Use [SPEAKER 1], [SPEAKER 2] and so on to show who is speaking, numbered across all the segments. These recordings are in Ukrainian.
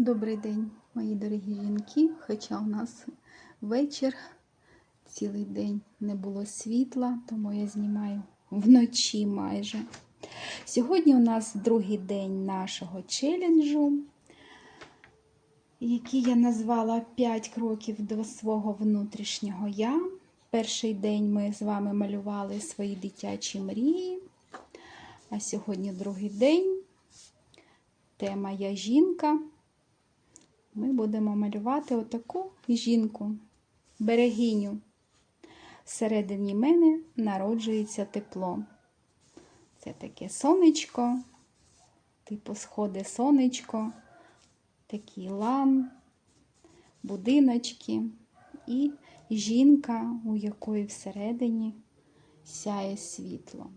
[SPEAKER 1] Добрий день, мої дорогі жінки. Хоча у нас вечір, цілий день не було світла, тому я знімаю вночі майже. Сьогодні у нас другий день нашого челенджу, який я назвала 5 кроків до свого внутрішнього я. Перший день ми з вами малювали свої дитячі мрії, а сьогодні другий день. Тема Я жінка. Ми будемо малювати отаку жінку, берегиню. Всередині мене народжується тепло. Це таке сонечко, типу сходи сонечко, такий лан, будиночки і жінка, у якої всередині сяє світло.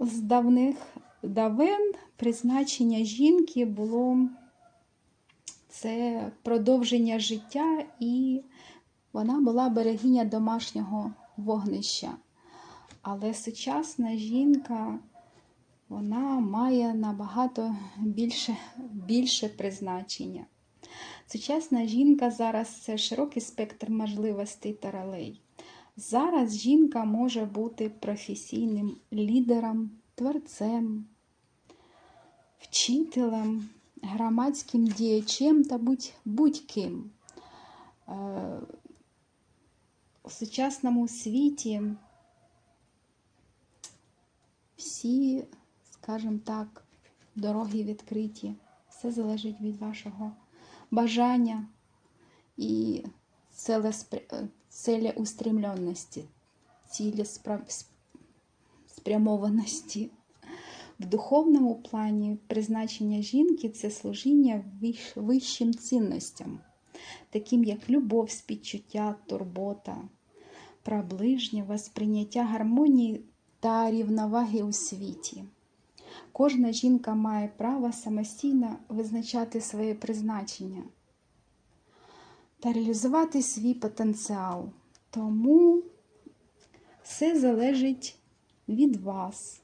[SPEAKER 1] З давних давен призначення жінки було це продовження життя, і вона була берегиня домашнього вогнища. Але сучасна жінка вона має набагато більше, більше призначення. Сучасна жінка зараз це широкий спектр можливостей та ролей. Зараз жінка може бути професійним лідером, творцем, вчителем, громадським діячем та будь-ким. Е, У сучасному світі всі, скажімо так, дороги відкриті. Все залежить від вашого бажання і целеустремленності, цілеспрямованості. В духовному плані призначення жінки це служіння вищим цінностям, таким як любов, співчуття, турбота, праближнє, восприйняття гармонії та рівноваги у світі. Кожна жінка має право самостійно визначати своє призначення та реалізувати свій потенціал. Тому все залежить від вас,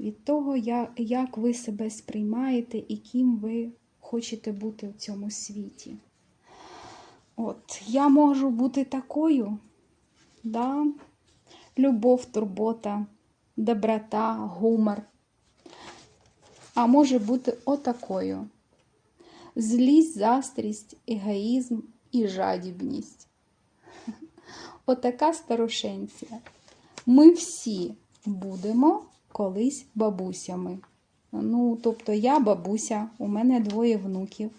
[SPEAKER 1] від того, як ви себе сприймаєте і ким ви хочете бути в цьому світі. От, я можу бути такою, да? любов, турбота, доброта, гумор. А може бути отакою. Злість, застрість, егоїзм і жадібність. Отака старушенція. Ми всі будемо колись бабусями. Ну, тобто я бабуся, у мене двоє внуків.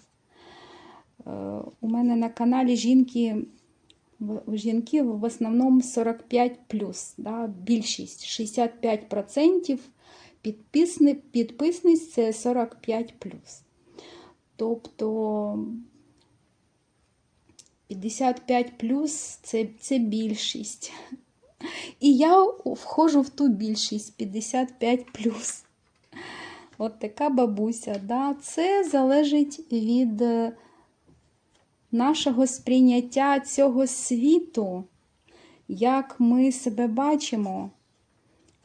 [SPEAKER 1] У мене на каналі жінки жінки в основному 45 да, більшість 65% підписни, підписниць це 45 Тобто 55 це, це більшість. І я входжу в ту більшість 55 плюс. От така бабуся. Да? Це залежить від нашого сприйняття цього світу, як ми себе бачимо,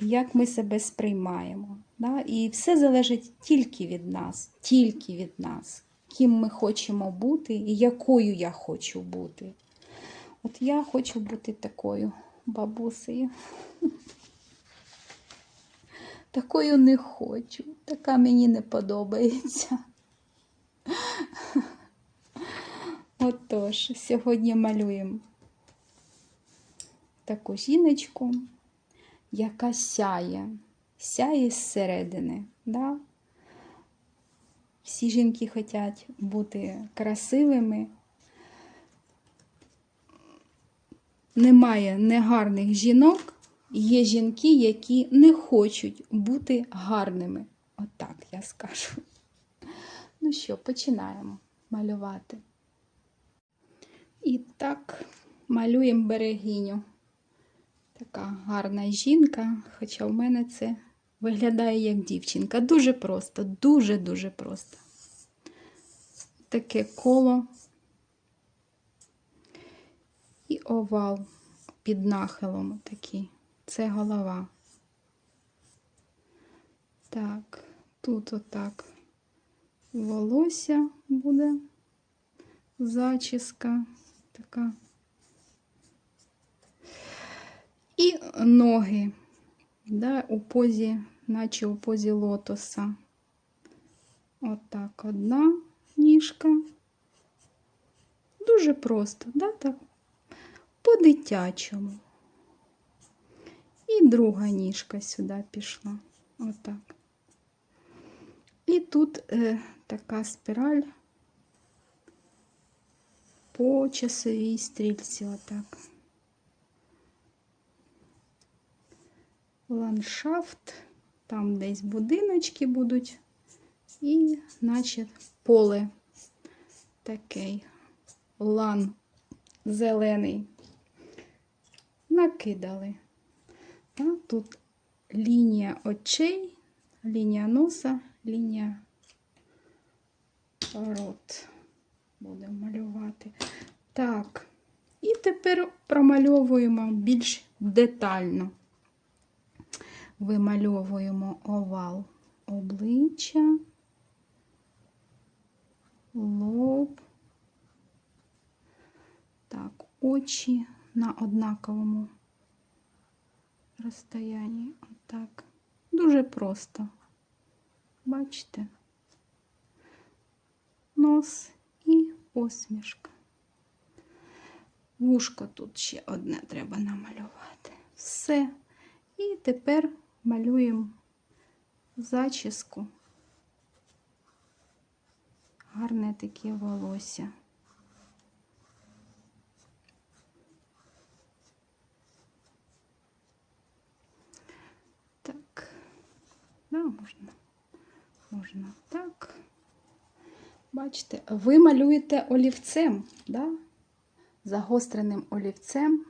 [SPEAKER 1] як ми себе сприймаємо. Да? І все залежить тільки від нас, тільки від нас, ким ми хочемо бути і якою я хочу бути. От я хочу бути такою бабусею. Такою не хочу, така мені не подобається. Отож, сьогодні малюємо таку жіночку, яка сяє, сяє зсередини. Да? Всі жінки хочуть бути красивими. Немає негарних жінок, є жінки, які не хочуть бути гарними. Отак я скажу. Ну що, починаємо малювати. І так, малюємо берегиню. Така гарна жінка, хоча в мене це виглядає як дівчинка. Дуже просто, дуже-дуже просто. Таке коло і овал під нахилом такий. Це голова. Так, Тут отак волосся буде, зачіска така. І ноги, да, у позі, наче у позі лотоса. Отак одна ніжка. Дуже просто, да, так? По-дитячому. І друга ніжка сюди пішла. Отак. І тут е, така спіраль по часовій стрільці, отак. Ландшафт, там десь будиночки будуть, і, наче, поле такий лан зелений. Накидали. Тут лінія очей, лінія носа, лінія рот. Будемо малювати. Так, і тепер промальовуємо більш детально. Вимальовуємо овал обличчя, лоб. Так, очі на однаковому розстоянні. Отак. Дуже просто. Бачите? Нос і посмішка. Вушко тут ще одне треба намалювати. Все. І тепер малюємо зачіску. Гарне таке волосся. Так, да, можна, можна так. Бачите, ви малюєте олівцем, да? загостреним олівцем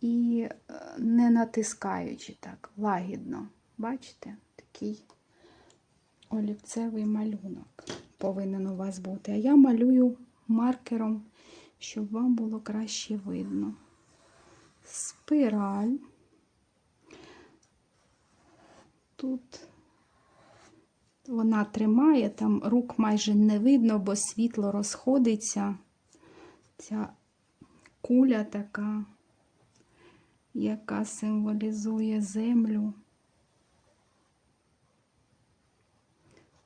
[SPEAKER 1] і е, не натискаючи так, лагідно. Бачите, такий олівцевий малюнок повинен у вас бути. А я малюю маркером, щоб вам було краще видно. Спираль. Тут вона тримає, там рук майже не видно, бо світло розходиться. Ця куля така, яка символізує землю.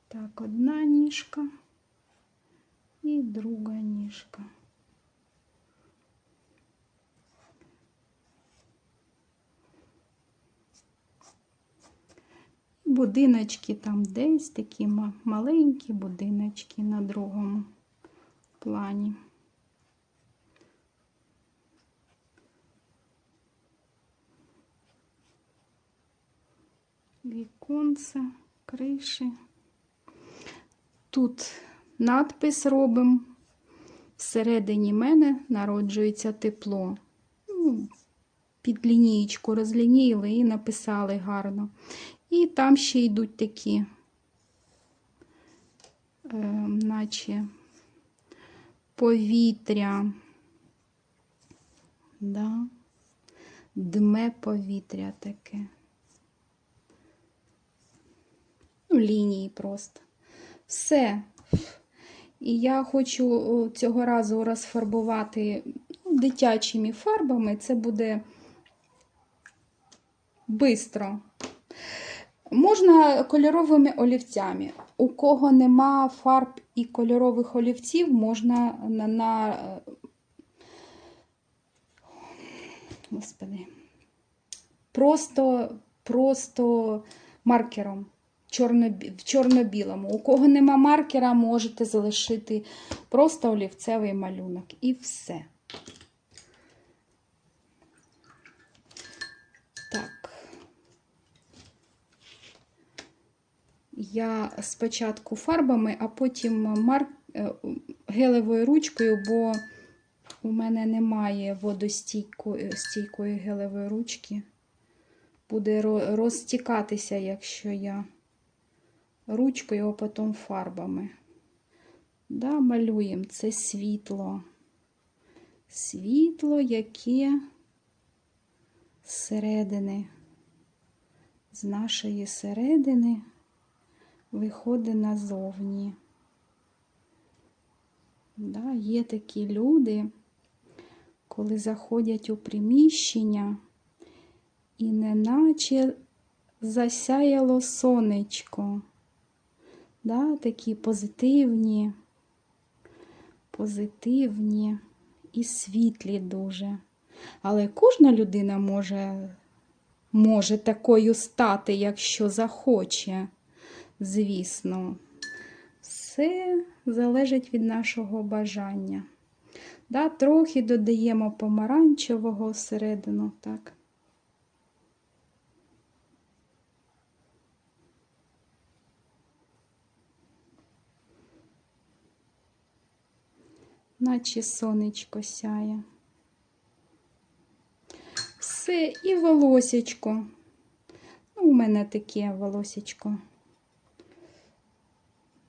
[SPEAKER 1] Так, одна ніжка і друга ніжка. Будиночки там десь такі маленькі будиночки на другому плані. Віконце, криші. Тут надпис робимо. Всередині мене народжується тепло. Ну, під лінієчку розлініїли і написали гарно. І там ще йдуть такі, е, наче повітря. Да. Дме повітря таке. Ну, лінії просто. Все. І я хочу цього разу розфарбувати ну, дитячими фарбами. Це буде бистро. Можна кольоровими олівцями. У кого нема фарб і кольорових олівців, можна на, на е, Господи, просто, просто маркером в чорно-білому. У кого нема маркера, можете залишити просто олівцевий малюнок і все. Так. Я спочатку фарбами, а потім мар... е, гелевою ручкою, бо у мене немає водостійкої гелевої ручки. Буде розтікатися, якщо я ручкою, а потім фарбами. Да, малюємо це світло. Світло, яке зсередини, з нашої середини виходить назовні. Да, є такі люди, коли заходять у приміщення і неначе засяяло сонечко. Да, такі позитивні, позитивні і світлі дуже. Але кожна людина може, може такою стати, якщо захоче, звісно. Все залежить від нашого бажання. Да, трохи додаємо помаранчевого всередину, так. Наче сонечко сяє. Все, і волосечко. Ну, у мене таке волосечко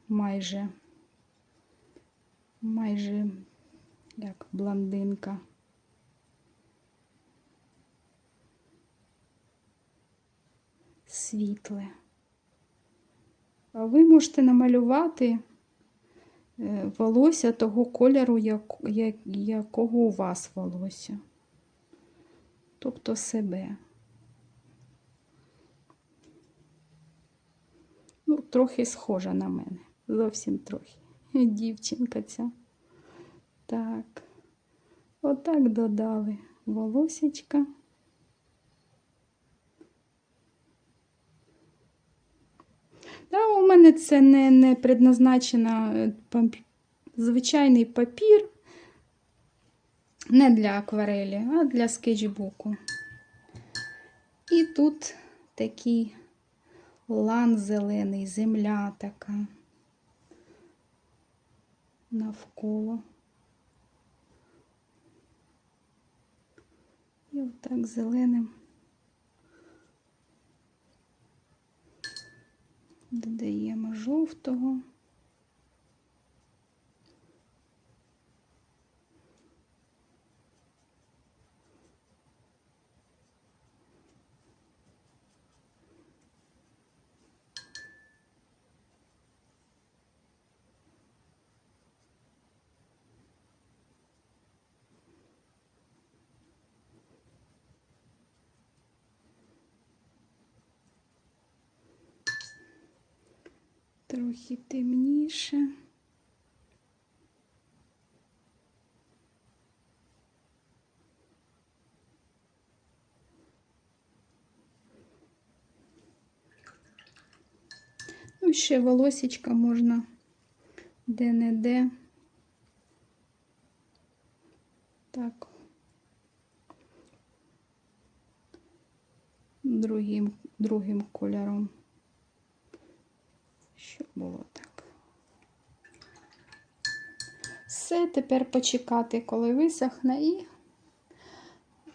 [SPEAKER 1] майже, майже як блондинка. Світле. А ви можете намалювати е, волосся того кольору, як, як, якого у вас волосся. Тобто себе. Ну, трохи схожа на мене. Зовсім трохи. Дівчинка ця. Так. Отак додали волосечка. Да, у мене це не, не предназначено е, звичайний папір. Не для акварелі, а для скетчбуку. І тут такий лан зелений, земля така навколо. І отак зеленим додаємо жовтого. Трохи темніше. Ну, ще волосечка можна де-не-де. Так. Другим, другим кольором. Щоб було так. Все, тепер почекати, коли висохне, і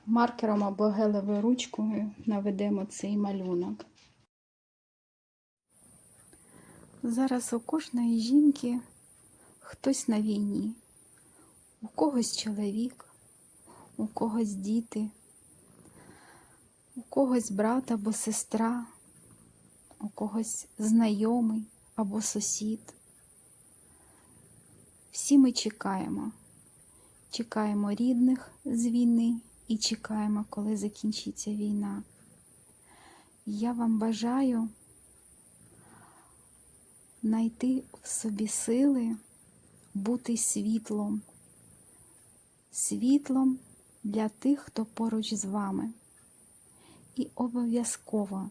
[SPEAKER 1] маркером або гелевою ручкою наведемо цей малюнок. Зараз у кожної жінки хтось на війні. У когось чоловік, у когось діти, у когось брат або сестра, у когось знайомий або сусід. Всі ми чекаємо. Чекаємо рідних з війни і чекаємо, коли закінчиться війна. Я вам бажаю знайти в собі сили бути світлом, світлом для тих, хто поруч з вами. І обов'язково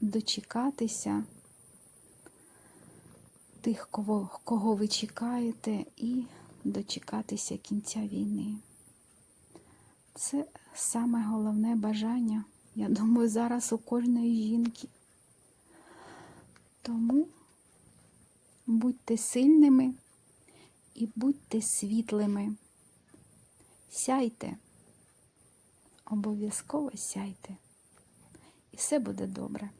[SPEAKER 1] дочекатися тих, кого, кого ви чекаєте, і дочекатися кінця війни. Це саме головне бажання, я думаю, зараз у кожної жінки. Тому будьте сильними і будьте світлими. Сяйте, обов'язково сяйте. І все буде добре.